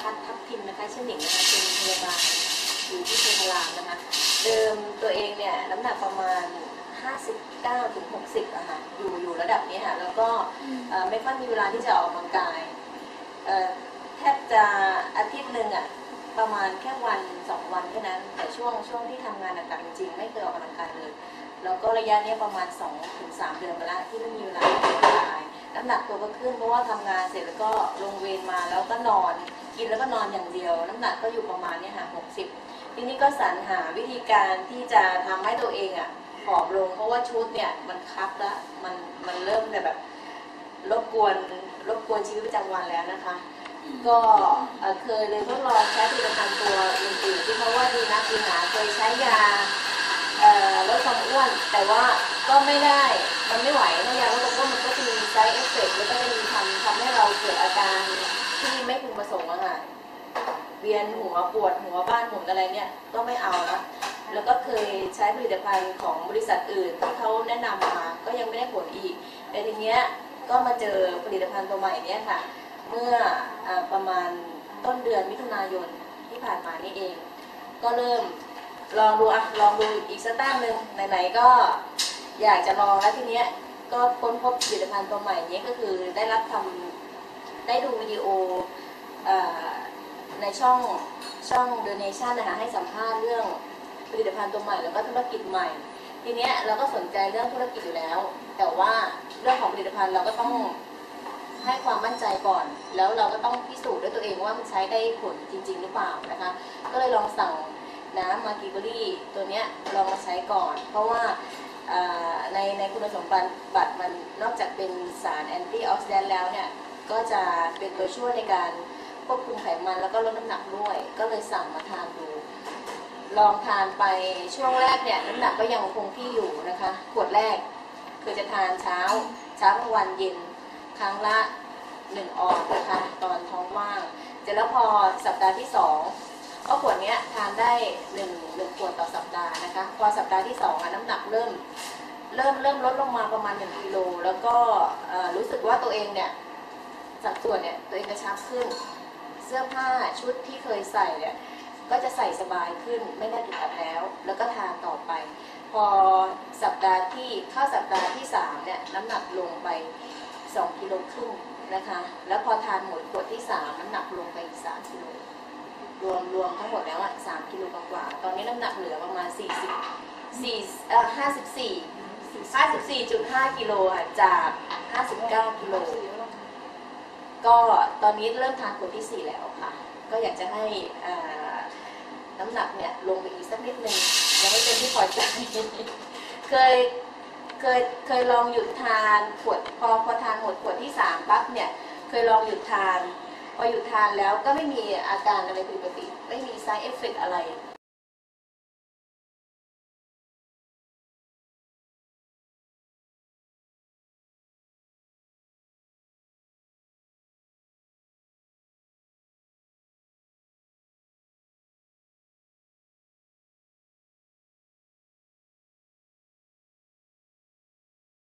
พิมพ์นะคะชื่อหนิงนะคะเป็นพยาบาลอยู่ที่โรงพยาบาลนะคะ เดิมตัวเองเนี่ยน้ำหนักประมาณ 59ถึง60อะค่ะอยู่อยู่ระดับนี้ค่ะ แล้วก็เอ่อไม่ค่อยมีเวลาที่จะออกกำลังกายเอ่อแทบจะอาทิตย์หนึ่งอะประมาณแค่วันสองวันแค่นั้น แต่ช่วงช่วงที่ทำงานหนักๆจริงๆ ไม่เคยออกกำลังกายเลย แล้วก็ระยะนี้ประมาณ2ถึง3เดือนมาแล้วที่ไม่มีเวลาออกกำลังกายน้ำหนักตัวก็ขึ้นเพราะว่าทำงานเสร็จแล้วก็ลงเวรมาแล้วก็นอน กินแล้วก็นอนอย่างเดียว น้ำหนักก็อยู่ประมาณนี้ค่ะ60ทีนี้ก็สรรหาวิธีการที่จะทำให้ตัวเองอะผอมลงเพราะว่าชุดเนี่ยมันคับแล้วมันมันเริ่มแบบรบกวนรบกวนชีวิตประจำวันแล้วนะคะ ก็เคยเลยทดลองใช้ผลิตภัณฑ์ตัวอื่นๆที่เขาว่าดีนักดีหนาเคยใช้ยาลดความ แต่ว่าก็ไม่ได้ มันไม่ไหวนะยาลดความอ้วนมันก็จะมีไซเอฟเฟกต์แล้วก็จะมีทำทำให้เราเกิดอาการที่ไม่พึงประสงค์อะค่ะเวียนหัวปวดหัวบ้านหมุนอะไรเนี่ยก็ไม่เอาละแล้วก็เคยใช้ผลิตภัณฑ์ของบริษัทอื่นที่เขาแนะนำมาก็ยังไม่ได้ผลอีก แต่ทีเนี้ยก็มาเจอผลิตภัณฑ์ตัวใหม่เนี่ยค่ะ เมื่ออประมาณต้นเดือนมิถุนายนที่ผ่านมานี่เอง ก็เริ่ม ลองดูอะลองดูอีกสักตั้งหนึ่งไหนๆก็อยากจะลองแล้วทีเนี้ยก็ค้นพบผลิตภัณฑ์ตัวใหม่เนี้ยก็คือได้รับทำได้ดูวิดีโออในช่องช่อง The Nation นะคะให้สัมภาษณ์เรื่องผลิตภัณฑ์ตัวใหม่แล้วก็ธุรกิจใหม่ ทีเนี้ยเราก็สนใจเรื่องธุรกิจอยู่แล้ว แต่ว่าเรื่องของผลิตภัณฑ์เราก็ต้องให้ความมั่นใจก่อน แล้วเราก็ต้องพิสูจน์ด้วยตัวเองว่ามันใช้ได้ผลจริง ๆ หรือเปล่านะคะ ก็เลยลองสั่ง น้ำมากิเบอรี่ตัวเนี้ยลองมาใช้ก่อน เพราะว่าในในคุณสมบัติมันนอกจากเป็นสารแอนตี้ออกซิแดนต์แล้วเนี่ย ก็จะเป็นตัวช่วยในการควบคุมไขมันแล้วก็ลดน้ำหนักด้วย ก็เลยสั่งมาทานดู ลองทานไปช่วงแรกเนี่ยน้ำหนักก็ยังคงที่อยู่นะคะ ขวดแรก คือจะทานเช้าเช้ากลางวันเย็นครั้งละหนึ่งออนนะคะ ตอนท้องว่าง เสร็จแล้วพอสัปดาห์ที่สอง ก็ขวดนี้ทานได้หนึ่งหนึ่งขวดต่อสัปดาห์นะคะ พอสัปดาห์ที่สองน้ำหนักเริ่ม เริ่มเริ่มลดลงมาประมาณหนึ่งกิโลแล้วก็รู้สึกว่าตัวเองเนี่ยสัดส่วนเนี่ยตัวเองกระชับขึ้น เสื้อผ้าชุดที่เคยใส่เนี่ยก็จะใส่สบายขึ้นไม่น่าอึดอัดแล้ว แล้วก็ทานต่อไป พอสัปดาห์ที่เข้าสัปดาห์ที่สามเนี่ยน้ำหนักลงไป 2 กิโลครึ่งนะคะ แล้วพอทานหมดขวดที่ 3 น้ำหนักลงไปอีก3กิโล รวมรวมทั้งหมดแล้วอะ3กิโลกว่าๆตอนนี้น้ำหนักเหลือประมาณ40 4เอ่อ54 54.5กิโลอะจาก59กิโลก็ตอนนี้เริ่มทานขวดที่4แล้วค่ะ ก็อยากจะให้อ่าน้ำหนักเนี่ยลงไปอีกสักนิดนึงยังไม่เป็นที่พอใจเคยเคยเคยลองหยุดทานขวดพอพอทานหมดขวดที่สามปั๊บเนี่ย เคยลองหยุดทาน พอหยุดทานแล้วก็ไม่มีอาการอะไรผิดปกติ ไม่มี side effect อะไร